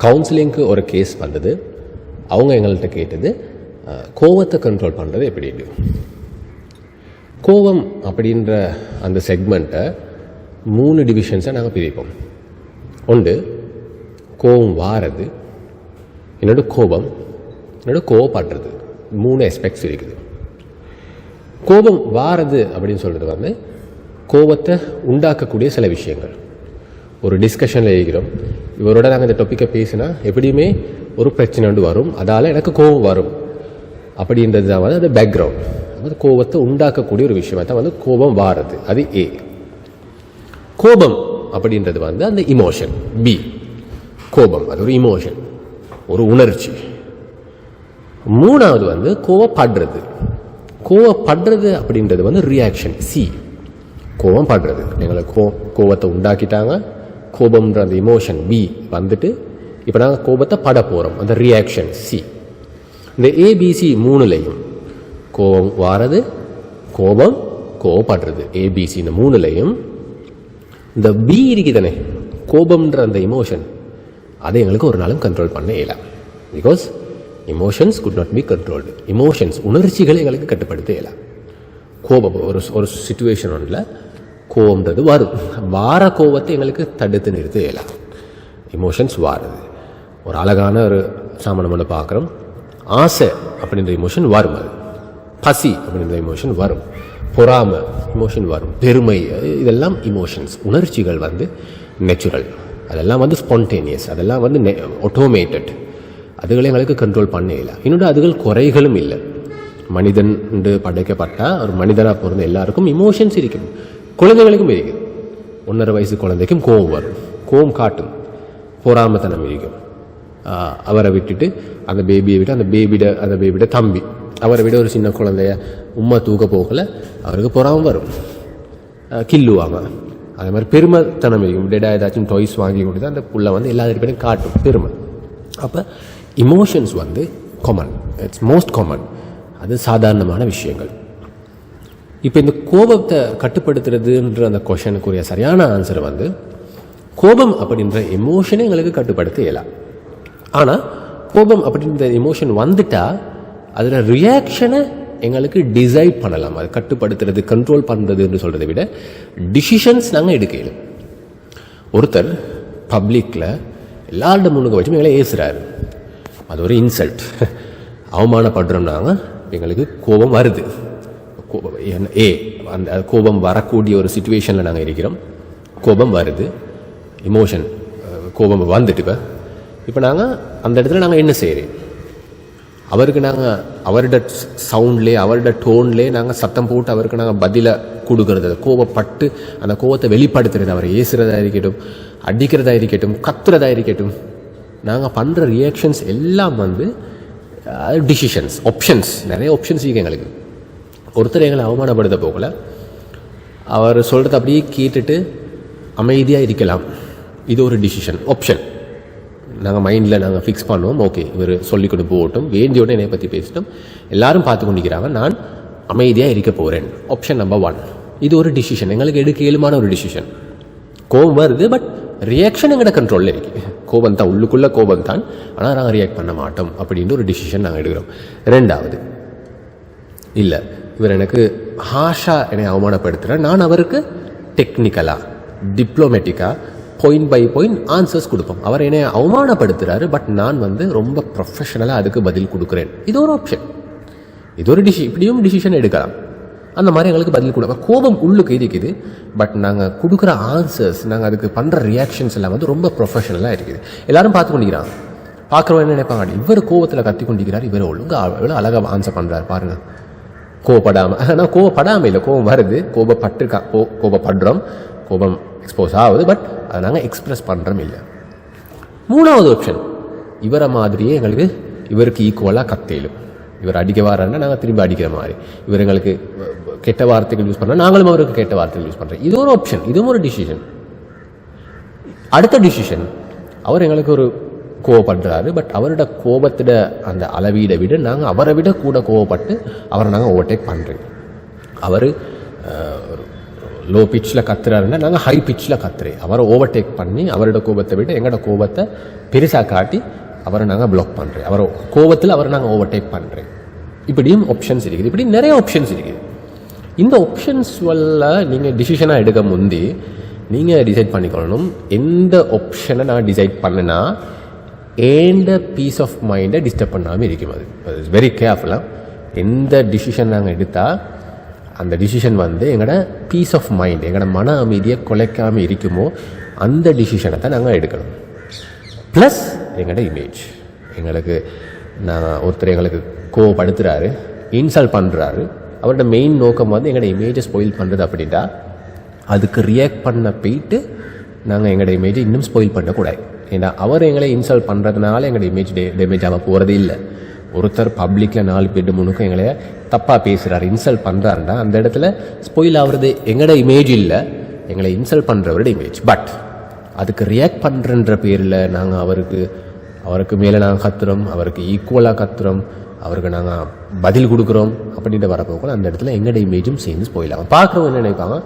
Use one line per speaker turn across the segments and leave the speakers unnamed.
கவுன்சிலிங்க்கு ஒரு கேஸ் வந்தது. அவங்க எங்கள்கிட்ட கேட்டது கோவத்தை கண்ட்ரோல் பண்ணுறது எப்படின்னு? கோவம் அப்படின்ற அந்த செக்மெண்ட்டை மூணு டிவிஷன்ஸை நாங்கள் பிரிப்போம். ஒன்று கோவம் வாரது. என்னோட கோபம். என்னோட கோவப்படுறது. மூணு எஸ்பெக்ட்ஸ் இருக்குது. கோபம் வாரது அப்படின்னு சொல்கிறது வந்து கோபத்தை உண்டாக்கக்கூடிய சில விஷயங்கள். ஒரு டிஸ்கஷனில் இருக்கிறோம். இவரோட நாங்கள் இந்த டொப்பிக்கை பேசினா எப்படியுமே ஒரு பிரச்சனை வந்து வரும். அதால் எனக்கு கோபம் வரும். அப்படின்றது தான் வந்து அது பேக்ரவுண்ட் அது கோபத்தை உண்டாக்கக்கூடிய ஒரு விஷயம் தான் வந்து கோபம் வாரது. அது ஏ கோபம் அப்படின்றது வந்து அந்த இமோஷன் பி கோபம். அது ஒரு இமோஷன் ஒரு உணர்ச்சி. மூணாவது வந்து கோவப்படுறது கோவப்படுறது அப்படின்றது வந்து ரியாக்ஷன் சி கோவம் படுறது. எங்களை கோ கோவத்தை உண்டாக்கிட்டாங்க. கோபம்ன்ற அந்த இமோஷன் பி வந்துட்டு இப்போ நாங்கள் கோபத்தை பட போகிறோம் அந்த ரியாக்ஷன் சி இந்த ஏபிசி மூணுலையும் கோபம் வாரது கோபம் கோவப்படுறது ஏபிசி இந்த மூணுலையும் இந்த பி இருக்குதானே கோபம்ன்ற அந்த இமோஷன் அதை எங்களுக்கு ஒரு நாளும் கண்ட்ரோல் பண்ண இயலாம் because emotions could not be controlled emotions உணர்ச்சிகளை எங்களுக்கு கட்டுப்படுத்த இயலாம் கோபம் ஒரு ஒரு சுச்சுவேஷன் ஒன்றில் கோவம்ன்றது வரும். வார கோவத்தை எங்களுக்கு தடுத்து நிறுத்த இயலாம் இமோஷன்ஸ் வாருது. ஒரு அழகான ஒரு சாமானம் ஒன்று பார்க்குறோம். ஆசை அப்படின்ற இமோஷன் வரும் அது. பசி அப்படின்ற இமோஷன் வரும். பொறாமை இமோஷன் வரும். பெருமை இதெல்லாம் இமோஷன்ஸ் உணர்ச்சிகள் வந்து நேச்சுரல் அதெல்லாம் வந்து ஸ்பான்டேனியஸ் அதெல்லாம் வந்து ஆட்டோமேட்டட் அதுகளை எங்களுக்கு கண்ட்ரோல் பண்ண இல்லை இன்னொன்று அதுகள் குறைகளும் இல்லை. மனிதன் படைக்கப்பட்டால் ஒரு மனிதனாக பிறந்த எல்லாருக்கும் இமோஷன்ஸ் இருக்கும். குழந்தைகளுக்கும் இருக்குது ஒன்றரை வயசு குழந்தைக்கும் கோவம் வரும். கோவம் காட்டும். பொறாமத்தனம் இருக்கும் அவரை விட்டுட்டு அந்த பேபியை விட்டு அந்த பேபியிட அந்த பேபிட தம்பி அவரை விட ஒரு சின்ன குழந்தைய உம்மா தூக்க போகல அவருக்கு பொறாமல் வரும். கில்லுவாங்க அதே மாதிரி பெருமைத்தனம் இருக்கும் டேடா ஏதாச்சும் டாய்ஸ் வாங்கி கொடுத்து அந்த புள்ள வந்து எல்லா பேரும் காட்டும். பெருமை. அப்போ இமோஷன்ஸ் வந்து காமன் இட்ஸ் மோஸ்ட் காமன் அது சாதாரணமான விஷயங்கள். இப்போ இந்த கோபத்தை கட்டுப்படுத்துறதுன்ற அந்த கொஷனுக்குரிய சரியான ஆன்சர் வந்து கோபம் அப்படின்ற எமோஷனை எங்களுக்கு கட்டுப்படுத்த இயலாம் ஆனால் கோபம் அப்படின்ற எமோஷன் வந்துட்டால் அதில் ரியாக்ஷனை எங்களுக்கு டிசைட் பண்ணலாம். அது கட்டுப்படுத்துறது கண்ட்ரோல் பண்ணுறதுன்னு சொல்கிறத விட டிசிஷன்ஸ் நாங்கள் எடுக்க இயலும். ஒருத்தர் பப்ளிக்கில் எல்லார்ட முன்னுக்கு வச்சு எங்களை ஏசுகிறாரு அது ஒரு இன்சல்ட் அவமானப்படுறோம் நாங்கள் எங்களுக்கு கோபம் வருது. ஏ அந்த கோபம் வரக்கூடிய ஒரு சுச்சுவேஷனில் நாங்கள் இருக்கிறோம். கோபம் வருது. இமோஷன் கோபம் வந்துட்டு இப்போ. இப்போ நாங்கள் அந்த இடத்துல நாங்கள் என்ன செய்கிறோம் அவருக்கு நாங்கள் அவரோட சவுண்ட்லே அவரோட டோன்லேயே நாங்கள் சத்தம் போட்டு அவருக்கு நாங்கள் பதிலை கொடுக்கறது. கோபப்பட்டு அந்த கோபத்தை வெளிப்படுத்துறது. அவரை ஏசுகிறதா இருக்கட்டும் அடிக்கிறதா இருக்கட்டும் கத்துறதா இருக்கட்டும் நாங்கள் பண்ணுற ரியாக்ஷன்ஸ் எல்லாம் வந்து டிசிஷன்ஸ் ஆப்ஷன்ஸ் நிறைய ஆப்ஷன்ஸ் இருக்குது எங்களுக்கு. ஒருத்தர் எங்களை அவமானப்படுத்த போகல. அவர் சொல்கிறத அப்படியே கேட்டுட்டு அமைதியாக இருக்கலாம். இது ஒரு டிசிஷன் ஆப்ஷன் நாங்கள் மைண்டில் நாங்கள் ஃபிக்ஸ் பண்ணுவோம். ஓகே இவர் சொல்லிக் கொண்டு போகட்டும். வேண்டியோட என்னை பற்றி பேசிட்டோம். எல்லாரும் பார்த்து கொண்டிருக்கிறாங்க. நான் அமைதியாக இருக்க போகிறேன் ஆப்ஷன் நம்பர் ஒன் இது ஒரு டிசிஷன் எங்களுக்கு எடுக்க இயலுமான ஒரு டிசிஷன் கோபம் வருது பட் ரியாக்ஷன் எங்களோட கண்ட்ரோலில் இருக்கு. கோபம் தான் உள்ளுக்குள்ளே கோபம் தான். ஆனால் நாங்கள் ரியாக்ட் பண்ண மாட்டோம் அப்படின்ற ஒரு டிசிஷன் நாங்கள் எடுக்கிறோம். ரெண்டாவது. இல்லை இவர் எனக்கு ஹாஷா என்னை அவமானப்படுத்துகிறார் நான் அவருக்கு டெக்னிக்கலாக டிப்ளோமேட்டிக்காக பாயிண்ட் பை பாயிண்ட் ஆன்சர்ஸ் கொடுப்போம். அவர் என்னை அவமானப்படுத்துகிறாரு பட் நான் வந்து ரொம்ப ப்ரொஃபஷனலாக அதுக்கு பதில் கொடுக்குறேன். இது ஒரு ஆப்ஷன் இது ஒரு டிசி இப்படியும் டிசிஷன் எடுக்கலாம். அந்த மாதிரி எங்களுக்கு பதில் கொடுப்போம் கோபம் உள்ளுக்கு இருக்குது பட் நாங்கள் கொடுக்குற ஆன்சர்ஸ் நாங்கள் அதுக்கு பண்ணுற ரியாக்ஷன்ஸ் எல்லாம் வந்து ரொம்ப ப்ரொஃபஷனலாக இருக்குது. எல்லாரும் பார்த்து கொண்டிருக்கிறாங்க. பார்க்குறவங்க என்ன நினைப்பாங்க? இவர் கோவத்தில் கத்தி கொண்டிருக்கிறார் இவர் ஒழுங்காக எவ்வளோ அழகாக ஆன்சர் பண்ணுறாரு பாருங்கள் கோவப்படாமல் ஆனால் கோவப்படாமல் இல்லை கோவம் வருது கோபப்பட்டிருக்கா கோ கோபப்படுறோம் கோபம் எக்ஸ்போஸ் ஆகுது பட் அதை நாங்கள் எக்ஸ்பிரஸ் பண்ணுறோம் இல்லை. மூணாவது ஆப்ஷன் இவரை மாதிரியே எங்களுக்கு இவருக்கு ஈக்குவலாக கத்தையிலும் இவர் அடிக்க வாரன்னா நாங்கள் திரும்பி அடிக்கிற மாதிரி. இவர் எங்களுக்கு கெட்ட வார்த்தைகள் யூஸ் பண்ணால் நாங்களும் அவருக்கு கெட்ட வார்த்தைகள் யூஸ் பண்ணுறோம் இது ஒரு ஆப்ஷன் இதுவும் ஒரு டிசிஷன் அடுத்த டிசிஷன் அவர் எங்களுக்கு ஒரு கோவப்படுறாரு. பட் அவரோட கோபத்தோட அந்த அளவீடை விட நாங்கள் அவரை விட கூட கோவப்பட்டு அவரை நாங்கள் ஓவர்டேக் பண்ணுறோம் அவர் லோ பிச்சில் கத்துறாருன்னா நாங்கள் ஹை பிச்சில் கத்துறேன் அவரை ஓவர்டேக் பண்ணி அவரோட கோபத்தை விட எங்களோட கோபத்தை பெருசாக காட்டி அவரை நாங்கள் பிளாக் பண்ணுறேன் அவரை கோபத்தில் அவரை நாங்கள் ஓவர்டேக் பண்ணுறேன் இப்படியும் ஆப்ஷன்ஸ் இருக்குது. இப்படி நிறைய ஆப்ஷன்ஸ் இருக்குது. இந்த ஆப்ஷன்ஸ் வல்ல நீங்கள் டிசிஷனாக எடுக்க முந்தி நீங்கள் டிசைட் பண்ணிக்கொள்ளணும். எந்த ஆப்ஷனை நான் டிசைட் பண்ணனா ஏண்ட பீஸ் ஆஃப் மைண்டை டிஸ்டர்ப் பண்ணாமல் இருக்கும் அது இட்ஸ் வெரி கேர்ஃபுல்லாக எந்த டிசிஷன் நாங்கள் எடுத்தால் அந்த டிசிஷன் வந்து எங்களோட பீஸ் ஆஃப் மைண்ட் எங்களோட மன அமைதியை குலைக்காமல் இருக்குமோ அந்த டிசிஷனை தான் நாங்கள் எடுக்கணும். ப்ளஸ் எங்களோட இமேஜ் எங்களுக்கு நான் ஒருத்தர் எங்களுக்கு கோவப்படுத்துகிறாரு இன்சல்ட் பண்ணுறாரு அவரோட மெயின் நோக்கம் வந்து எங்களோட இமேஜை ஸ்பாயில் பண்ணுறது அப்படின்ட்டா அதுக்கு ரியாக்ட் பண்ண போயிட்டு நாங்கள் எங்களோட இமேஜை இன்னும் ஸ்பாயில் பண்ணக்கூடாது. ஏன்னா அவர் எங்களை இன்சல்ட் பண்ணுறதுனால எங்களோட இமேஜ் டே டேமேஜ் ஆக போகிறது இல்லை. ஒருத்தர் பப்ளிக்கில் நாலு பேர் முன்னுக்கும் எங்களை தப்பாக பேசுகிறார் இன்சல்ட் பண்ணுறாருன்னா அந்த இடத்துல ஸ்போயில் ஆகுறது எங்களோட இமேஜ் இல்லை. எங்களை இன்சல்ட் பண்ணுறவரோட இமேஜ் பட் அதுக்கு ரியாக்ட் பண்ணுறன்ற பேரில் நாங்கள் அவருக்கு அவருக்கு மேலே நாங்கள் கத்துறோம் அவருக்கு ஈக்குவலாக கத்துறோம் அவருக்கு நாங்கள் பதில் கொடுக்குறோம் அப்படின்ட்டு வரப்போ அந்த இடத்துல எங்களோட இமேஜும் சேர்ந்து ஸ்போயில் ஆகும். பார்க்குறவங்க என்ன நினைப்பாங்க?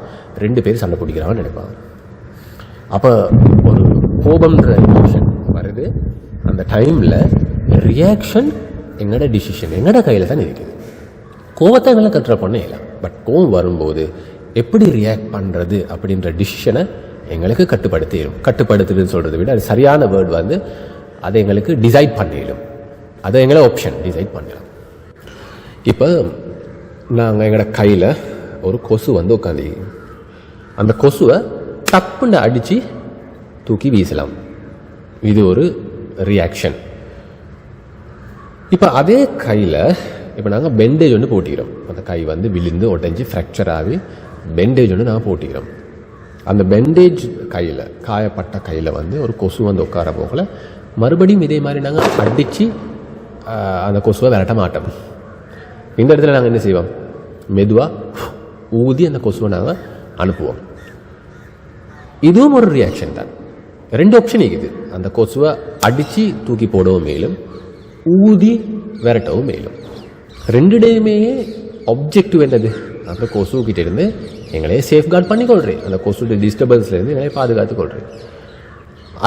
ரெண்டு பேர் சண்டை பிடிக்கிறாங்கன்னு நினைப்பாங்க. அப்போ ஒரு கோபம்ன்ற எமோஷன் வருது. அந்த டைமில் ரியாக்ஷன் எங்களோட டிசிஷன் எங்களோட கையில் தான் இருக்குது. கோவத்தை எங்களை கண்ட்ரோல் பண்ண பட் கோவம் வரும்போது எப்படி ரியாக்ட் பண்ணுறது அப்படின்ற டிசிஷனை எங்களுக்கு கட்டுப்படுத்திடும் கட்டுப்படுத்துதுன்னு சொல்கிறத விட அது சரியான வேர்டு வந்து அதை எங்களுக்கு டிசைட் பண்ணிடும் அதை எங்களை ஆப்ஷன் டிசைட் பண்ணலாம் இப்போ நாங்கள் எங்களோட கையில் ஒரு கொசு வந்து உட்காந்து அந்த கொசுவை டப்புன்னு அடித்து தூக்கி வீசலாம். இது ஒரு ரியாக்ஷன் இப்போ அதே கையில் இப்போ நாங்கள் பெண்டேஜ் ஒன்று போட்டிக்கிறோம். அந்த கை வந்து விழுந்து உடஞ்சி ஃப்ராக்சர் ஆகி பெண்டேஜ் ஒன்று நாங்கள் போட்டிக்கிறோம். அந்த பெண்டேஜ் கையில் காயப்பட்ட கையில் வந்து ஒரு கொசு வந்து உட்கார போகல. மறுபடியும் இதே மாதிரி நாங்கள் அடித்து அந்த கொசுவை விரட்ட மாட்டோம். இந்த இடத்துல நாங்கள் என்ன செய்வோம்? மெதுவாக ஊதி அந்த கொசுவை நாங்கள் அனுப்புவோம். இதுவும் ஒரு ரியாக்ஷன் தான். ரெண்டு ஆப்ஷன் இருக்குது. அந்த கொசுவை அடித்து தூக்கி போடவும் மேலும் ஊதி விரட்டவும் மேலும். ரெண்டுடையுமே ஆப்ஜெக்டிவ் என்னது? அந்த கொசு கிட்ட இருந்து எங்களே சேஃப்கார்ட் பண்ணிக்கொள்கிறேன் அந்த கொசுடைய டிஸ்டர்பன்ஸ்லேருந்து எங்களே பாதுகாத்து கொள்கிறேன்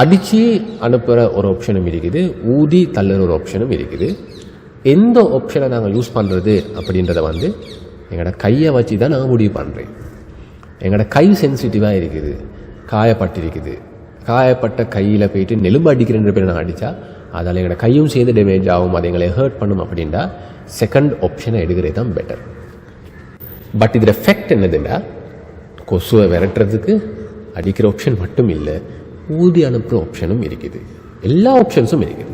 அடித்து அனுப்புகிற ஒரு ஆப்ஷனும் இருக்குது. ஊதி தள்ளுற ஒரு ஆப்ஷனும் இருக்குது. எந்த ஆப்ஷனை நாங்கள் யூஸ் பண்ணுறது அப்படின்றத வந்து எங்களோட கையை வச்சு தான் நான் முடிவு பண்ணுறேன் எங்களோட கை சென்சிட்டிவாக இருக்குது. காயப்பட்டிருக்குது. காயப்பட்ட கையில் போயிட்டு நெலும்பு அடிக்கிறேன்ற பேர் நான் அடித்தா அதால் எங்களோட கையும் சேர்ந்து டேமேஜ் ஆகும் அது எங்களை ஹர்ட் பண்ணும் அப்படின்னா செகண்ட் ஆப்ஷனை எடுக்கிறது தான் பெட்டர் பட் இதில் எஃபெக்ட் என்னதுன்னா கொசுவை விரட்டுறதுக்கு அடிக்கிற ஆப்ஷன் மட்டும் இல்லை ஊதி அனுப்புகிற ஆப்ஷனும் இருக்குது. எல்லா ஆப்ஷன்ஸும் இருக்குது.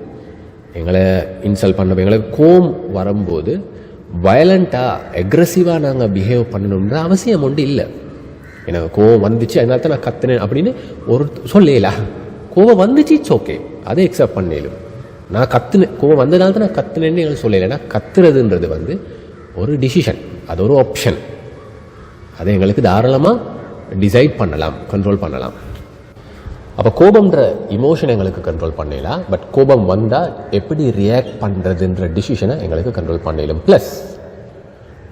எங்களை இன்சல்ட் பண்ண எங்களை கோம் வரும்போது வயலண்ட்டாக அக்ரஸிவாக நாங்கள் பிஹேவ் பண்ணணுன்ற அவசியம் ஒன்று இல்லை. எனக்கு கோவம் வந்துச்சு அதனால தான் நான் கத்துனேன் அப்படின்னு ஒரு சொல்லல. கோவம் வந்துச்சு இட்ஸ் ஓகே அதை எக்ஸப்ட் பண்ணலும். நான் கத்துனேன் கோவம் வந்ததால தான் நான் கத்துனேன்னு எங்களுக்கு சொல்லலை. ஏன்னா கத்துறதுன்றது வந்து ஒரு டிசிஷன் அது ஒரு ஆப்ஷன் அதை எங்களுக்கு தாராளமாக டிசைட் பண்ணலாம் கண்ட்ரோல் பண்ணலாம். அப்போ கோபம்ன்ற இமோஷன் எங்களுக்கு கண்ட்ரோல் பண்ணலாம் பட் கோபம் வந்தால் எப்படி ரியாக்ட் பண்ணுறதுன்ற டிசிஷனை எங்களுக்கு கண்ட்ரோல் பண்ணலும். ப்ளஸ்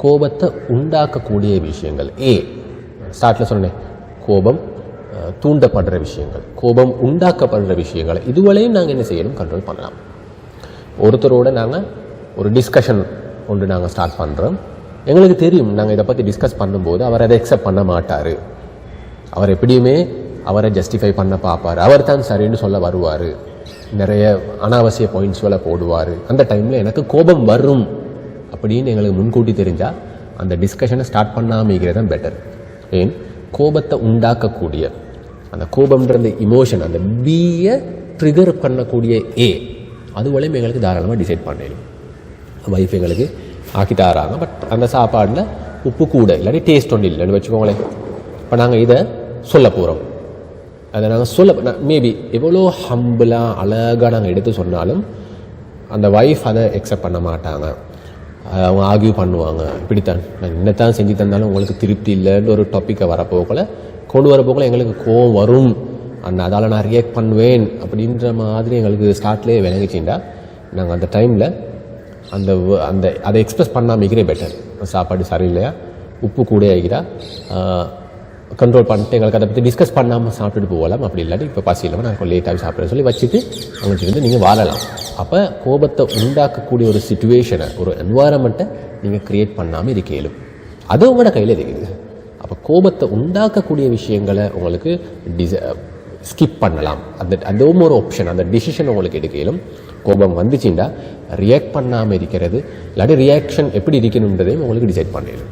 கோபத்தை உண்டாக்கக்கூடிய விஷயங்கள். ஏ ஸ்டார்ட்டில் சொன்னேன் கோபம் தூண்டப்படுற விஷயங்கள் கோபம் உண்டாக்கப்படுற விஷயங்கள் இதுவரையும் நாங்கள் என்ன செய்யணும் கண்ட்ரோல் பண்ணலாம். ஒருத்தரோட நாங்கள் ஒரு டிஸ்கஷன் ஒன்று நாங்கள் ஸ்டார்ட் பண்ணுறோம் எங்களுக்கு தெரியும் நாங்கள் இதை பற்றி டிஸ்கஸ் பண்ணும்போது அவர் அதை அக்செப்ட் பண்ண மாட்டார். அவர் எப்படியுமே அவரை ஜஸ்டிஃபை பண்ண பார்ப்பார். அவர் தான் சரின்னு சொல்ல வருவார். நிறைய அனாவசிய பாயிண்ட்ஸ்களை போடுவார். அந்த டைமில் எனக்கு கோபம் வரும் அப்படின்னு எங்களுக்கு முன்கூட்டி தெரிஞ்சால் அந்த டிஸ்கஷனை ஸ்டார்ட் பண்ணாமல் தான் பெட்டர் ஏன்? கோபத்தை உண்டாக்கக்கூடிய. அந்த கோபம்ன்ற அந்த இமோஷன் அந்த பியை ட்ரிகர் பண்ணக்கூடிய ஏ அதுவரையும் எங்களுக்கு தாராளமாக டிசைட் பண்ணிடும் வைஃப் எங்களுக்கு ஆக்கி தராங்க. பட் அந்த சாப்பாடில் உப்பு கூட இல்லாட்டி டேஸ்ட் ஒன்று இல்லைன்னு வச்சுக்கோங்களேன். இப்போ நாங்கள் இதை சொல்ல போகிறோம் அதை நாங்கள் சொல்ல மேபி எவ்வளோ ஹம்பிளாக அழகாக நாங்கள் எடுத்து சொன்னாலும் அந்த வைஃப் அதை எக்ஸப்ட் பண்ண மாட்டாங்க. அவங்க ஆர்கியூ பண்ணுவாங்க. இப்படித்தான். நான் என்னத்தான் செஞ்சு தந்தாலும் உங்களுக்கு திருப்தி இல்லைன்னு ஒரு டாப்பிக்கை வரப்போக்கில் கொண்டு வரப்போக்கில் எங்களுக்கு கோவம் வரும். அண்ட் அதால் நான் ரியாக்ட் பண்ணுவேன் அப்படின்ற மாதிரி எங்களுக்கு ஸ்டார்ட்லேயே விளங்கிச்சிண்டா நாங்கள் அந்த டைமில் அந்த அந்த அதை எக்ஸ்பிரஸ் பண்ணாமல் பெட்டர் சாப்பாடு சரியில்லையா? உப்பு கூட ஆகிட்டா கண்ட்ரோல் பண்ணிட்டு எங்களுக்கு அதை பற்றி டிஸ்கஸ் பண்ணாமல் சாப்பிட்டுட்டு போகலாம். அப்படி இல்லாட்டி இப்போ பசி இல்லாமல் நாங்கள் லேட்டாக சாப்பிட்றேன்னு சொல்லி வச்சுட்டு அவங்களுக்கு இருந்து நீங்கள் வாழலாம். அப்போ கோபத்தை உண்டாக்கக்கூடிய ஒரு சுச்சுவேஷனை ஒரு என்வாரன்மெண்ட்டை நீங்கள் க்ரியேட் பண்ணாமல் இருக்க இயலும் அது உங்களோட கையில் இருக்குது அப்போ கோபத்தை உண்டாக்கக்கூடிய விஷயங்களை உங்களுக்கு டிச ஸ்கிப் பண்ணலாம். அந்த அதுவும் ஒரு ஆப்ஷன் அந்த டிசிஷன் உங்களுக்கு எடுக்கலும் கோபம் வந்துச்சுண்டா ரியாக்ட் பண்ணாமல் இருக்கிறது. இல்லாட்டி ரியாக்ஷன் எப்படி இருக்கணுன்றதையும் உங்களுக்கு டிசைட் பண்ணிடும்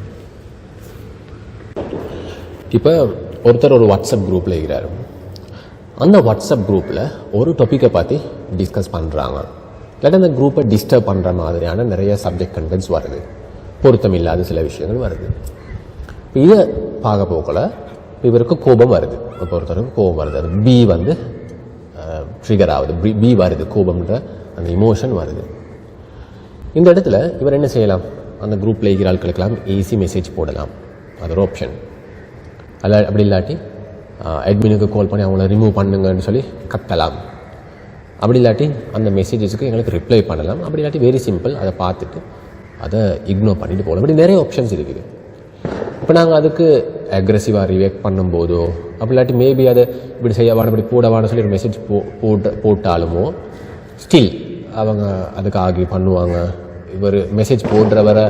இப்போ ஒருத்தர் ஒரு வாட்ஸ்அப் குரூப்பில் இருக்கிறார். அந்த வாட்ஸ்அப் குரூப்பில் ஒரு டாப்பிக்கை பற்றி டிஸ்கஸ் பண்ணுறாங்க இல்லாட்டி அந்த குரூப்பை டிஸ்டர்ப் பண்ணுற மாதிரியான நிறைய சப்ஜெக்ட் கண்டென்ட்ஸ் வருது. பொருத்தம் இல்லாத சில விஷயங்கள் வருது. இப்போ இதை பார்க்க போகல. இவருக்கு கோபம் வருது. இப்போ ஒருத்தருக்கு கோபம் வருது. அது பி வந்து ட்ரிகர் ஆகுது. பி பி வருது. கோபம்ன்ற அந்த இமோஷன் வருது. இந்த இடத்துல இவர் என்ன செய்யலாம்? அந்த குரூப்பில் இருக்கிற ஆட்களுக்கெல்லாம் ஈஸி மெசேஜ் போடலாம். அது ஒரு ஆப்ஷன் அல்ல அப்படி இல்லாட்டி அட்மினுக்கு கால் பண்ணி அவங்கள ரிமூவ் பண்ணுங்கன்னு சொல்லி கத்தலாம். அப்படி இல்லாட்டி அந்த மெசேஜஸ்க்கு எங்களுக்கு ரிப்ளை பண்ணலாம். அப்படி இல்லாட்டி வெரி சிம்பிள் அதை பார்த்துட்டு அதை இக்னோர் பண்ணிட்டு போகலாம். இப்படி நிறைய ஆப்ஷன்ஸ் இருக்குது. இப்போ நாங்கள் அதுக்கு அக்ரெசிவாக ரிவேக்ட் பண்ணும்போதோ அப்படி இல்லாட்டி மேபி அதை இப்படி செய்யவான இப்படி போடவான்னு சொல்லி ஒரு மெசேஜ் போ போட்டு போட்டாலுமோ ஸ்டில் அவங்க அதுக்கு ஆகி பண்ணுவாங்க. இவர் மெசேஜ் போடுறவரை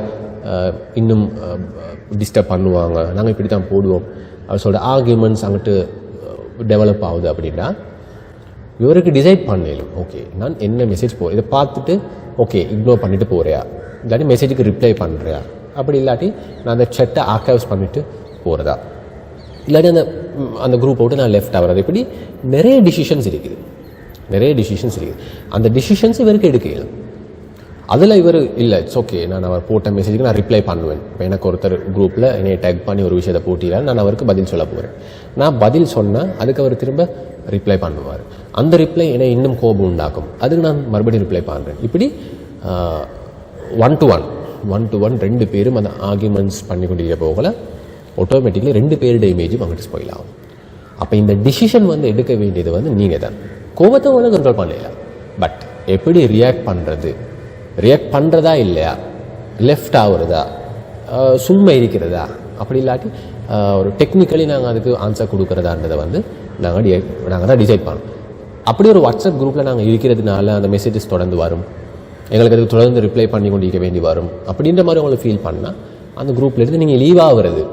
இன்னும் டிஸ்டர்ப் பண்ணுவாங்க. நாங்கள் இப்படி தான் போடுவோம். அவர் சொல்கிற ஆர்கியூமெண்ட்ஸ் அங்கிட்டு டெவலப் ஆகுது அப்படின்னா இவருக்கு டிசைட் பண்ணலும் ஓகே நான் என்ன மெசேஜ் போ இதை பார்த்துட்டு ஓகே இக்னோர் பண்ணிட்டு போகிறியா இல்லாட்டி மெசேஜுக்கு ரிப்ளை பண்ணுறியா அப்படி இல்லாட்டி நான் அந்த செட்டை ஆர்கைவ்ஸ் பண்ணிட்டு போகிறதா இல்லாட்டி அந்த அந்த குரூப்பை விட்டு நான் லெஃப்ட் ஆகிறது இப்படி நிறைய டிசிஷன்ஸ் இருக்குது. நிறைய டிசிஷன்ஸ் இருக்குது. அந்த டிசிஷன்ஸ் இவருக்கு எடுக்க இயலும் அதில் இவர் இல்லை இட்ஸ் ஓகே நான் அவர் போட்ட மெசேஜுக்கு நான் ரிப்ளை பண்ணுவேன். இப்போ எனக்கு ஒருத்தர் குரூப்பில் என்னை டேக் பண்ணி ஒரு விஷயத்தை போட்டிடுறாரு நான் அவருக்கு பதில் சொல்ல போகிறேன் நான் பதில் சொன்னால் அதுக்கு அவர் திரும்ப ரிப்ளை பண்ணுவார். அந்த ரிப்ளை என்னை இன்னும் கோபம் உண்டாக்கும். அதுக்கு நான் மறுபடியும் ரிப்ளை பண்ணுறேன் இப்படி one to one one to one ரெண்டு பேரும் அந்த ஆர்கியூமெண்ட்ஸ் பண்ணி கொண்டிருக்க போகல ஆட்டோமேட்டிக்லி ரெண்டு பேருடைய இமேஜும் அங்கிட்டு ஸ்பாயில் ஆகும். அப்போ இந்த டிசிஷன் வந்து எடுக்க வேண்டியது வந்து நீங்கள் தான் கோபத்தை வந்து கண்ட்ரோல் பண்ணல. பட் எப்படி ரியாக்ட் பண்ணுறது ரியாக்ட் பண்ணுறதா இல்லையா? லெஃப்ட் ஆகுறதா சும்மை சும்மா இருக்கிறதா? அப்படி இல்லாட்டி ஒரு டெக்னிக்கலி நாங்கள் அதுக்கு ஆன்சர் கொடுக்குறதான்றதை வந்து நாங்கள் டி நாங்கள் தான் டிசைட் பண்ணோம் அப்படி ஒரு வாட்ஸ்அப் குரூப்பில் நாங்கள் இருக்கிறதுனால அந்த மெசேஜஸ் தொடர்ந்து வரும். எங்களுக்கு அதுக்கு தொடர்ந்து ரிப்ளை பண்ணி கொண்டு இருக்க வேண்டி வரும். அப்படின்ற மாதிரி உங்களை ஃபீல் பண்ணால் அந்த குரூப்லேருந்து நீங்கள் லீவ் ஆகுறது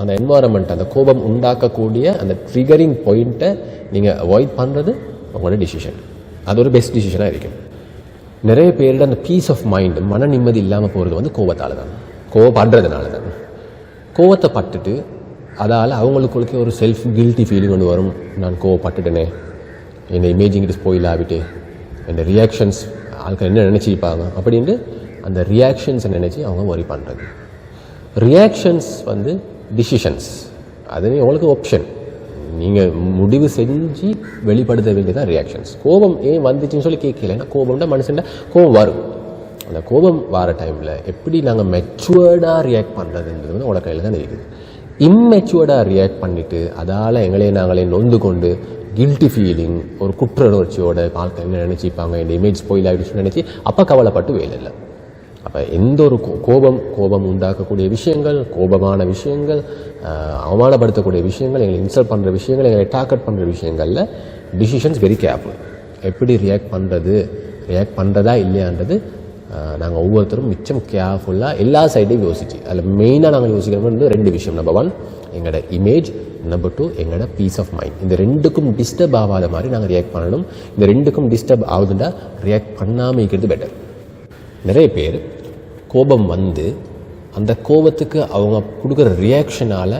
அந்த என்வாரன்மெண்ட் அந்த கோபம் உண்டாக்கக்கூடிய அந்த ட்ரிகரிங் பாயிண்ட்டை நீங்கள் அவாய்ட் பண்ணுறது உங்களோட டிசிஷன் அது ஒரு பெஸ்ட் டிசிஷனாக இருக்கும் நிறைய பேரோட அந்த பீஸ் ஆஃப் மைண்ட் மன நிம்மதி இல்லாமல் போகிறது வந்து கோபத்தால் தான் கோவப்படுறதுனால தான் கோவத்தை பட்டுட்டு அதால் அவங்களுக்குள்ளே ஒரு செல்ஃப் கில்ட்டி ஃபீலிங் ஒன்று வரும். நான் கோவப்பட்டுட்டேனே என் இமேஜிங் இட் ஸ்பாயில் ஆகிட்டு என் ரியாக்ஷன்ஸ் ஆட்கள் என்ன நினச்சிப்பாங்க அப்படின்ட்டு அந்த ரியாக்ஷன்ஸை நினச்சி அவங்க ஒரி பண்ணுறது ரியாக்ஷன்ஸ் வந்து டிசிஷன்ஸ் அது உங்களுக்கு ஆப்ஷன் நீங்கள் முடிவு செஞ்சு வெளிப்படுத்த வேண்டியதான் ரியாக்ஷன்ஸ் கோபம் ஏன் வந்துச்சுன்னு சொல்லி கேட்கல. ஏன்னா கோபம்னா மனுஷன் கோபம் வரும். அந்த கோபம் வர டைமில் எப்படி நாங்கள் மெச்சுவர்டாக ரியாக்ட் பண்ணுறதுன்றது வந்து உங்களோட கையில் தான் இருக்குது. இம்மெச்சுவர்டாக ரியாக்ட் பண்ணிவிட்டு அதால் எங்களையும் நாங்களே நொந்து கொண்டு கில்ட்டி ஃபீலிங் ஒரு குற்ற உணர்ச்சியோட பார்க்க என்ன நினச்சிப்பாங்க இந்த இமேஜ் ஸ்பாயில் ஆகிடுச்சுன்னு நினச்சி அப்போ கவலைப்பட்டு வேலை இல்லை. அப்போ எந்த ஒரு கோ- கோபம் கோபம் உண்டாக்கக்கூடிய விஷயங்கள் கோபமான விஷயங்கள் அவமானப்படுத்தக்கூடிய விஷயங்கள் எங்களை இன்சல்ட் பண்ணுற விஷயங்கள் எங்களை டார்கெட் பண்ணுற விஷயங்களில் டிசிஷன்ஸ் வெரி கேர்ஃபுல் எப்படி ரியாக்ட் பண்ணுறது ரியாக்ட் பண்ணுறதா இல்லையான்றது நாங்கள் ஒவ்வொருத்தரும் மிச்சம் கேர்ஃபுல்லாக எல்லா சைடையும் யோசிச்சு அதில் மெயினாக நாங்கள் யோசிக்கிறோம்னு ரெண்டு விஷயம் நம்பர் ஒன் எங்களோட இமேஜ் நம்பர் டூ எங்களோட பீஸ் ஆஃப் மைண்ட் இந்த ரெண்டுக்கும் டிஸ்டர்ப் ஆகாத மாதிரி நாங்கள் ரியாக்ட் பண்ணணும் இந்த ரெண்டுக்கும் டிஸ்டர்ப் ஆகுதுண்டா ரியாக்ட் பண்ணாமல் இருக்கிறது பெட்டர் நிறைய பேர் கோபம் வந்து அந்த கோபத்துக்கு அவங்க கொடுக்குற ரியாக்ஷனால்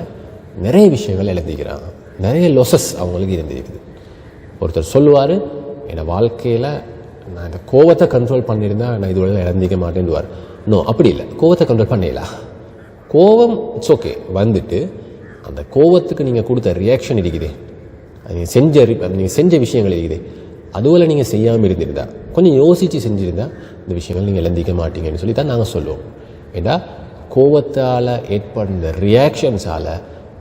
நிறைய விஷயங்கள் இழந்திக்கிறாங்க நிறைய லொசஸ் அவங்களுக்கு இருந்திருக்குது. ஒருத்தர் சொல்லுவார் என் வாழ்க்கையில் நான் இந்த கோபத்தை கண்ட்ரோல் பண்ணியிருந்தால் நான் இதுவரை இழந்திக்க மாட்டேன்னுவார். நோ அப்படி இல்லை. கோவத்தை கண்ட்ரோல் பண்ணிடலாம் கோபம் இட்ஸ் ஓகே வந்துட்டு அந்த கோபத்துக்கு நீங்கள் கொடுத்த ரியாக்ஷன் இருக்குது. நீங்கள் செஞ்ச நீங்கள் செஞ்ச விஷயங்கள் இருக்குது. அதுவில் நீங்கள் செய்யாமல் இருந்திருந்தா கொஞ்சம் யோசித்து செஞ்சுருந்தா இந்த விஷயங்கள் நீங்கள் இழந்திக்க மாட்டீங்கன்னு சொல்லி தான் நாங்கள் சொல்லுவோம். ஏன்னா கோவத்தால் ஏற்படுற ரியாக்ஷன்ஸால்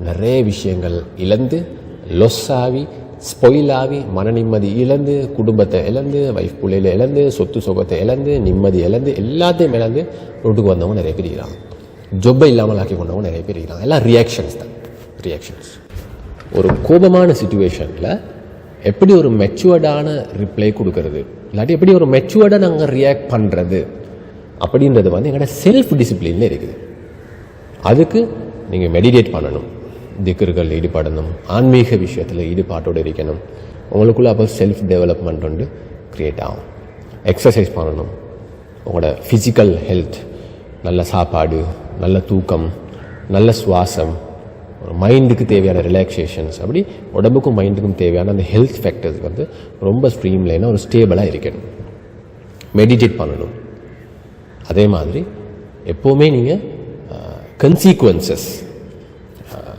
நிறைய விஷயங்கள் இழந்து லொஸ் ஆகி ஸ்பொயில் ஆகி மன நிம்மதி இழந்து குடும்பத்தை இழந்து வைஃப் பிள்ளையில இழந்து சொத்து சுகத்தை இழந்து நிம்மதி இழந்து எல்லாத்தையும் இழந்து ரோட்டுக்கு வந்தவங்க நிறைய பேர் இருக்கிறாங்க. ஜொப்பை இல்லாமல் ஆக்கி கொண்டவங்க நிறைய பேர் இருக்கிறாங்க. எல்லாம் ரியாக்ஷன்ஸ் தான். ரியாக்ஷன்ஸ் ஒரு கோபமான சுச்சுவேஷனில் எப்படி ஒரு மெச்சுவர்டான ரிப்ளை கொடுக்கறது? இல்லாட்டி எப்படி ஒரு மெச்சுவர்டாக நாங்கள் ரியாக்ட் பண்ணுறது அப்படின்றது வந்து எங்களோட செல்ஃப் டிசிப்ளின்ல இருக்குது. அதுக்கு நீங்கள் மெடிடேட் பண்ணணும். திக்கர்கள் ஈடுபடணும். ஆன்மீக விஷயத்தில் ஈடுபாட்டோடு இருக்கணும். உங்களுக்குள்ள அப்போ செல்ஃப் டெவலப்மெண்ட் வந்து க்ரியேட் ஆகும். எக்ஸசைஸ் பண்ணணும். உங்களோட ஃபிசிக்கல் ஹெல்த் நல்ல சாப்பாடு நல்ல தூக்கம் நல்ல சுவாசம் மைண்டுக்கு தேவையான ரிலாக்ஸேஷன்ஸ் அப்படி உடம்புக்கும் மைண்டுக்கும் தேவையான அந்த ஹெல்த் ஃபேக்டர்ஸ் வந்து ரொம்ப ஸ்ட்ரீம்லைனாக ஒரு ஸ்டேபிளாக இருக்கணும். மெடிடேட் பண்ணணும். அதே மாதிரி எப்போவுமே நீங்கள் கன்சீக்வன்சஸ்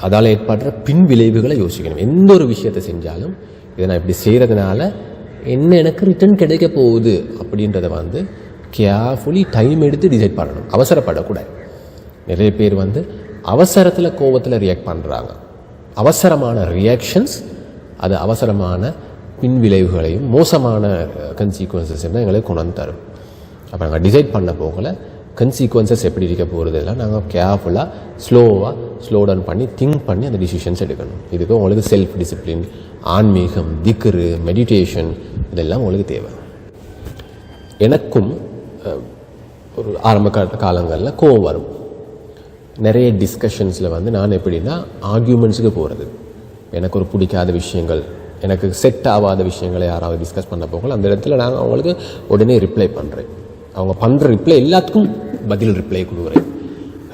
அதால் ஏற்படுற பின் விளைவுகளை யோசிக்கணும். எந்த ஒரு விஷயத்தை செஞ்சாலும் இதை நான் இப்படி செய்கிறதுனால என்ன எனக்கு ரிட்டர்ன் கிடைக்க போகுது அப்படின்றத வந்து கேர்ஃபுல்லி டைம் எடுத்து டிசைட் பண்ணணும். அவசரப்படக்கூடாது. நிறைய பேர் வந்து அவசரத்தில் கோவத்தில் ரியாக்ட் பண்ணுறாங்க அவசரமான ரியாக்ஷன்ஸ் அது அவசரமான பின்விளைவுகளையும் மோசமான கன்சீக்வன்சஸ் தான் எங்களுக்கு கொண்டு வந்து தரும். அப்போ நாங்கள் டிசைட் பண்ண போகல கன்சீக்வன்சஸ் எப்படி இருக்க போகிறதெல்லாம் நாங்கள் கேர்ஃபுல்லாக ஸ்லோவாக ஸ்லோ டவுன் பண்ணி திங்க் பண்ணி அந்த டிசிஷன்ஸ் எடுக்கணும். இதுக்கு உங்களுக்கு செல்ஃப் டிசிப்ளின் ஆன்மீகம் திக்ரு மெடிடேஷன் இதெல்லாம் உங்களுக்கு தேவை. எனக்கும் ஒரு ஆரம்ப கால காலங்களில் கோவம் வரும். நிறைய டிஸ்கஷன்ஸில் வந்து நான் எப்படின்னா ஆர்கியூமெண்ட்ஸுக்கு போகிறது எனக்கு ஒரு பிடிக்காத விஷயங்கள் எனக்கு செட் ஆகாத விஷயங்களை யாராவது டிஸ்கஸ் பண்ண போகல அந்த இடத்துல நான் அவங்களுக்கு உடனே ரிப்ளை பண்ணுறேன் அவங்க பண்ணுற ரிப்ளை எல்லாத்துக்கும் பதில் ரிப்ளை கொடுக்குறேன்.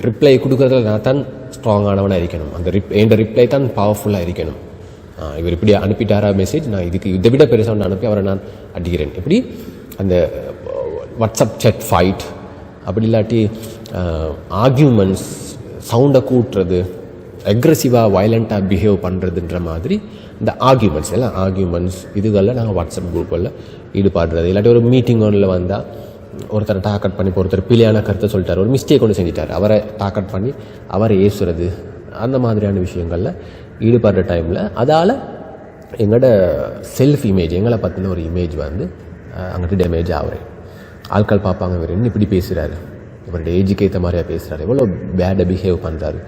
ரிப்ளை கொடுக்குறதுல நான் தான் ஸ்ட்ராங்கானவனாக இருக்கணும். அந்த ரிப் என் ரிப்ளை தான் பவர்ஃபுல்லாக இருக்கணும். இவர் இப்படி அனுப்பிட்டாரா மெசேஜ் நான் இதுக்கு இதை விட பெருசாக ஒன்று அனுப்பி அவரை நான் அடிக்கிறேன். எப்படி? அந்த வாட்ஸ்அப் செட் ஃபைட் அப்படி இல்லாட்டி ஆர்கியூமெண்ட்ஸ் சவுண்டை கூட்டுறது அக்ரெசிவாக வயலண்ட்டாக பிஹேவ் பண்ணுறதுன்ற மாதிரி இந்த ஆர்கியூமெண்ட்ஸ் எல்லாம் ஆர்கியூமெண்ட்ஸ் இதுகளில் நாங்கள் வாட்ஸ்அப் குரூப்பில் ஈடுபடுறது. இல்லாட்டி ஒரு மீட்டிங் ஒன்றில் வந்தால் ஒருத்தரை டாக்கட் பண்ணி இப்போ ஒருத்தர் பிள்ளையான கருத்தை சொல்லிட்டார் ஒரு மிஸ்டேக் ஒன்று செஞ்சிட்டார் அவரை டாக்கட் பண்ணி அவரை ஏசுறது அந்த மாதிரியான விஷயங்களில் ஈடுபடுற டைமில் அதால் எங்களோட செல்ஃப் இமேஜ் எங்களை பற்றின ஒரு இமேஜ் வந்து அங்கிட்டு டேமேஜ் ஆகுறேன் ஆட்கள் பார்ப்பாங்க இவர் என்ன இப்படி பேசுகிறாரு இவருடைய ஏஜுக்கு ஏற்ற மாதிரியா பேசுகிறார் எவ்வளோ பேடாக பிஹேவ் பண்ணுறாரு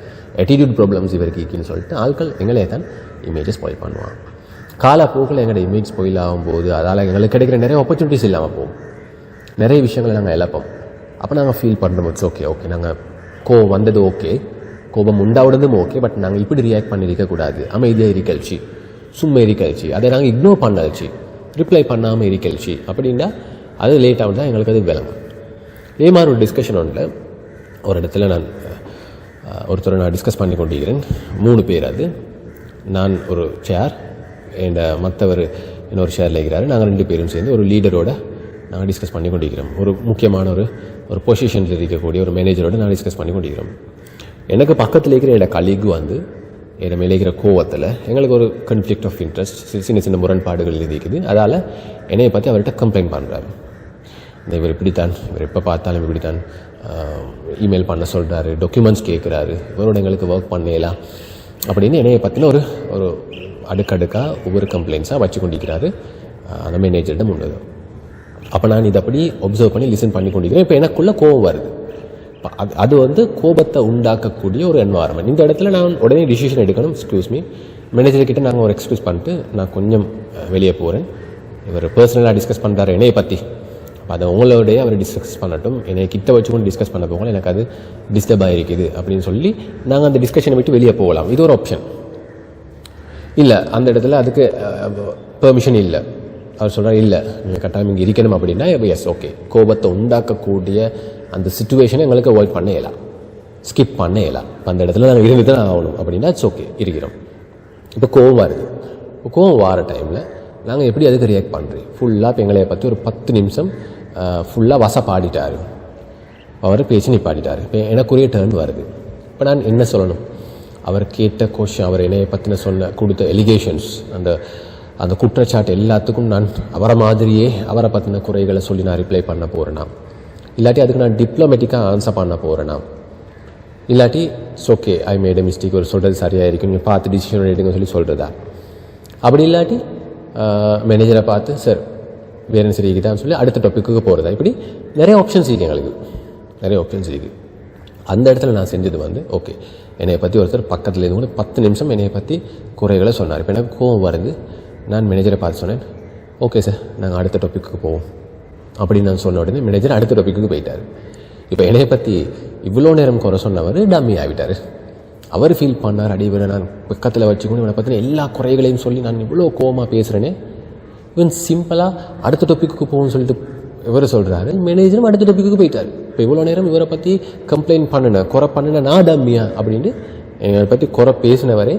attitude ப்ராப்ளம்ஸ் இவருக்கு இருக்குன்னு சொல்லிட்டு ஆட்கள் எங்களே தான் இமேஜை ஸ்பாயில் பண்ணுவாங்க. காலப்போக்கில் எங்களோட இமேஜ் ஸ்பாயில் ஆகும்போது அதால் எங்களுக்கு கிடைக்கிற நிறைய ஆப்பர்ச்சுனிட்டிஸ் இல்லாமல் போகும். நிறைய விஷயங்களை நாங்கள் இழப்போம். அப்போ நாங்கள் ஃபீல் பண்ணுறோம் இட்ஸ் ஓகே ஓகே நாங்கள் கோவம் வந்தது ஓகே கோபம் உண்டாவுறதும் ஓகே பட் நாங்கள் இப்படி ரியாக்ட் பண்ணியிருக்கக்கூடாது அமைதியாக இருக்கழிச்சு சும்மா இருக்கழிச்சு அதை நாங்கள் இக்னோர் பண்ணழிச்சு ரிப்ளை பண்ணாமல் இருக்கழிச்சு அப்படின்னா அது லேட் ஆகுது தான் எங்களுக்கு அது விளங்கும். இதே மாதிரி ஒரு டிஸ்கஷன் ஒன்றில் ஒரு இடத்துல நான் ஒருத்தரை நான் டிஸ்கஸ் பண்ணி கொண்டிருக்கிறேன். மூணு பேர் அது. நான் ஒரு சேர் என் மற்றவர் இன்னொரு ஷேரில் இருக்கிறாரு. நாங்கள் ரெண்டு பேரும் சேர்ந்து ஒரு லீடரோட நாங்கள் டிஸ்கஸ் பண்ணி கொண்டிருக்கிறோம். ஒரு முக்கியமான ஒரு ஒரு பொசிஷனில் இருக்கக்கூடிய ஒரு மேனேஜரோட நான் டிஸ்கஸ் பண்ணி கொண்டிருக்கிறோம். எனக்கு பக்கத்தில் இருக்கிற என்னோட கலீகு வந்து என் மேலே இருக்கிற கோவத்தில் எங்களுக்கு ஒரு கன்ஃப்ளிக்ட் ஆஃப் இன்ட்ரெஸ்ட் சின்ன சின்ன முரண்பாடுகள் இருக்குது அதால் என்னையை பற்றி அவர்கிட்ட கம்ப்ளைண்ட் பண்ணுறாரு இவர் இப்படித்தான் இவர் எப்போ பார்த்தாலும் இப்படித்தான் இமெயில் பண்ண சொல்கிறாரு டாக்குமெண்ட்ஸ் கேட்குறாரு இவரோட எங்களுக்கு ஒர்க் பண்ணலாம் அப்படின்னு என்னைய பற்றின ஒரு ஒரு அடுக்கடுக்காக ஒவ்வொரு கம்ப்ளைண்ட்ஸாக வச்சு கொண்டிருக்கிறாரு அந்த மேனேஜர்கிட்ட முன்னது அப்போ நான் இதை அப்படி ஒப்சர்வ் பண்ணி லிசன் பண்ணி கொண்டிருக்கிறேன். இப்போ எனக்குள்ளே கோபம் வருது. அது அது வந்து கோபத்தை உண்டாக்கக்கூடிய ஒரு என்வாரன்மெண்ட் இந்த இடத்துல நான் உடனே டிசிஷன் எடுக்கணும். எக்ஸ்கியூஸ் மீ மேனேஜர்கிட்ட நாங்கள் ஒரு எக்ஸ்கியூஸ் பண்ணிட்டு நான் கொஞ்சம் வெளியே போகிறேன் இவர் பர்சனலாக டிஸ்கஸ் பண்ணுறாரு என்னையை பற்றி அதை உங்களோடய அவர் டிஸ்கஸ் பண்ணட்டும். என்னை கிட்ட வச்சுக்கொண்டு டிஸ்கஸ் பண்ண போகலாம் எனக்கு அது டிஸ்டர்ப் ஆகிருக்குது அப்படின்னு சொல்லி நாங்கள் அந்த டிஸ்கஷனை விட்டு வெளியே போகலாம். இது ஒரு ஆப்ஷன் இல்லை அந்த இடத்துல அதுக்கு பெர்மிஷன் இல்லை. அவர் சொல்கிறார் இல்லை நீங்கள் கட்டாயம் இங்கே இருக்கணும் அப்படின்னா எஸ் ஓகே கோபத்தை உண்டாக்கக்கூடிய அந்த சுச்சுவேஷனை எங்களுக்கு அவாய்ட் பண்ண இயலாம் ஸ்கிப் பண்ண இயலாம் அந்த இடத்துல நாங்கள் இருந்து தான் ஆகணும் அப்படின்னா இட்ஸ் ஓகே இருக்கிறோம். இப்போ கோவம் வருது. கோவம் வார டைமில் நாங்கள் எப்படி அதுக்கு ரியாக்ட் பண்ணுறோம் ஃபுல்லாக இப்போ எங்களை பற்றி ஒரு பத்து நிமிஷம் ஃபுல்லாக வச பாடிட்டார் அவர் பேச்சு பாடிட்டார் இப்போ எனக்குரிய டேர்ன் வருது. இப்போ நான் என்ன சொல்லணும்? அவர் கேட்ட கொஷின் அவர் என்னையை பற்றின சொன்ன கொடுத்த எலிகேஷன்ஸ் அந்த அந்த குற்றச்சாட்டு எல்லாத்துக்கும் நான் அவரை மாதிரியே அவரை பற்றின குறைகளை சொல்லி நான் ரிப்ளை பண்ண போகிறேனா இல்லாட்டி அதுக்கு நான் டிப்ளமேட்டிக்காக ஆன்சர் பண்ண போகிறேனா இல்லாட்டி ஓகே ஐ மேட் மிஸ்டேக் ஒரு சொல்கிறது சரியாக இருக்கும் நீங்கள் பார்த்து டிசிஷன் எடுங்கன்னு சொல்லி சொல்கிறதா அப்படி இல்லாட்டி மேனேஜரை பார்த்து சார் வேறு என்ன சரி இருக்குதான்னு சொல்லி அடுத்த டாப்பிக்கு போகிறதா இப்படி நிறைய ஆப்ஷன்ஸ் இருக்குது எங்களுக்கு. நிறைய ஆப்ஷன்ஸ் இருக்குது அந்த இடத்துல நான் செஞ்சது வந்து ஓகே என்னை பற்றி ஒருத்தர் பக்கத்தில் இருந்து கூட பத்து நிமிஷம் என்னை பற்றி குறைகளை சொன்னார். இப்போ எனக்கு கோவம் வருது. நான் மேனேஜரை பார்த்து சொன்னேன் ஓகே சார் நாங்கள் அடுத்த டாப்பிக்கு போவோம். அப்படின்னு நான் சொன்ன உடனே மேனேஜர் அடுத்த டாப்பிக்கு போயிட்டார். இப்போ என்னையை பற்றி இவ்வளோ நேரம் குறை சொன்னவர் டம்மி ஆகிட்டார் அவர் ஃபீல் பண்ணார் அடி நான் பக்கத்தில் வச்சுக்கணும் இவனை பற்றின எல்லா குறைகளையும் சொல்லி நான் இவ்வளோ கோவமாக பேசுகிறேனே இவன் சிம்பிளாக அடுத்த டாப்பிக்கு போகும்னு சொல்லிட்டு இவர் சொல்கிறாரு மேனேஜரும் அடுத்த டாப்பிக்கு போயிட்டார். இப்போ இவ்வளோ நேரம் இவரை பற்றி கம்ப்ளைண்ட் பண்ணின குறை பண்ணின நான் டம்மியா அப்படின்ட்டு என்னை பற்றி குறை பேசினவரே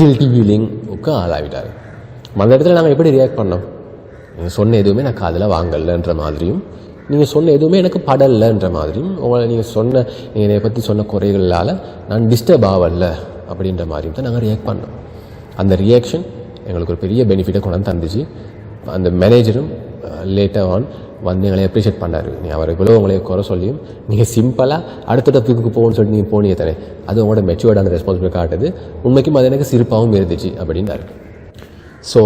கில்ட்டி ஃபீலிங்க்கு ஆளாகிட்டார் அந்த இடத்துல நாங்கள் எப்படி ரியாக்ட் பண்ணோம்? நீங்கள் சொன்ன எதுவுமே நான் காதில் வாங்கலைன்ற மாதிரியும் நீங்கள் சொன்ன எதுவுமே எனக்கு படலைன்ற மாதிரியும் உங்களை நீங்கள் சொன்ன நீங்கள் என்னை பற்றி சொன்ன குறைகளால் நான் டிஸ்டர்ப் ஆகல அப்படின்ற மாதிரியும் தான் நாங்கள் ரியாக்ட் பண்ணோம். அந்த ரியாக்ஷன் எங்களுக்கு ஒரு பெரிய பெனிஃபிட்டை கொண்டாந்து தந்துச்சு. அந்த மேனேஜரும் லேட்டாக ஆன் வந்து எங்களை அப்ரிஷியேட் பண்ணார். நீ அவர் இவ்வளோ உங்களை குறை சொல்லியும் நீங்கள் சிம்பிளாக அடுத்த டாப்பிக்கு போகணும்னு சொல்லிட்டு நீங்கள் போனீங்க தானே அது உங்களோட மெச்சுவர்டான ரெஸ்பான்சிபிலிட்டி காட்டுது. உண்மைக்கும் அது எனக்கு சிரிப்பாகவும் இருந்துச்சு அப்படின்னாரு. ஸோ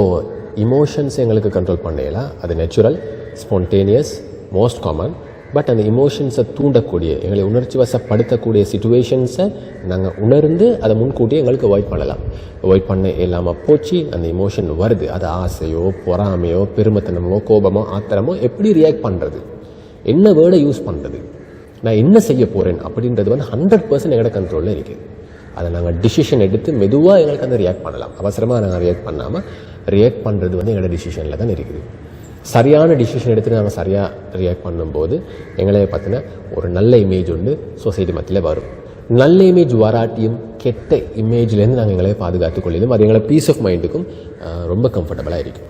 இமோஷன்ஸ் எங்களுக்கு கண்ட்ரோல் பண்ணையில அது natural spontaneous most common but அந்த இமோஷன்ஸை தூண்டக்கூடிய எங்களை உணர்ச்சி வசப்படுத்தக்கூடிய சுச்சுவேஷன்ஸை நாங்கள் உணர்ந்து அதை முன்கூட்டியே எங்களுக்கு அவாய்ட் பண்ணலாம். அவாய்ட் பண்ண இல்லாமல் போச்சு அந்த இமோஷன் வருது. அது ஆசையோ பொறாமையோ பெருமத்தனமோ கோபமோ ஆத்திரமோ எப்படி ரியாக்ட் பண்ணுறது என்ன வேர்டை யூஸ் பண்ணுறது நான் என்ன செய்ய போகிறேன் அப்படின்றது வந்து ஹண்ட்ரட் பர்சன்ட் எங்களோட கண்ட்ரோலில் இருக்குது அதை நாங்கள் டிசிஷன் எடுத்து மெதுவாக எங்களுக்கு அந்த ரியாக்ட் பண்ணலாம். அவசரமாக நாங்கள் ரியாக்ட் பண்ணாமல் ரியாக்ட் பண்ணுறது வந்து எங்களோட டிசிஷனில் தான் இருக்குது. சரியான டிசிஷன் எடுத்து நாங்கள் சரியாக ரியாக்ட் பண்ணும்போது எங்களை பற்றின ஒரு நல்ல இமேஜ் ஒன்று சொசைட்டி மத்தியில் வரும். நல்ல இமேஜ் வராட்டியும் கெட்ட இமேஜ்லேருந்து நாங்கள் எங்களை பாதுகாத்துக் கொள்ளிடும் அது எங்களை பீஸ் ஆஃப் மைண்டுக்கும் ரொம்ப கம்ஃபர்டபுளாக இருக்கும்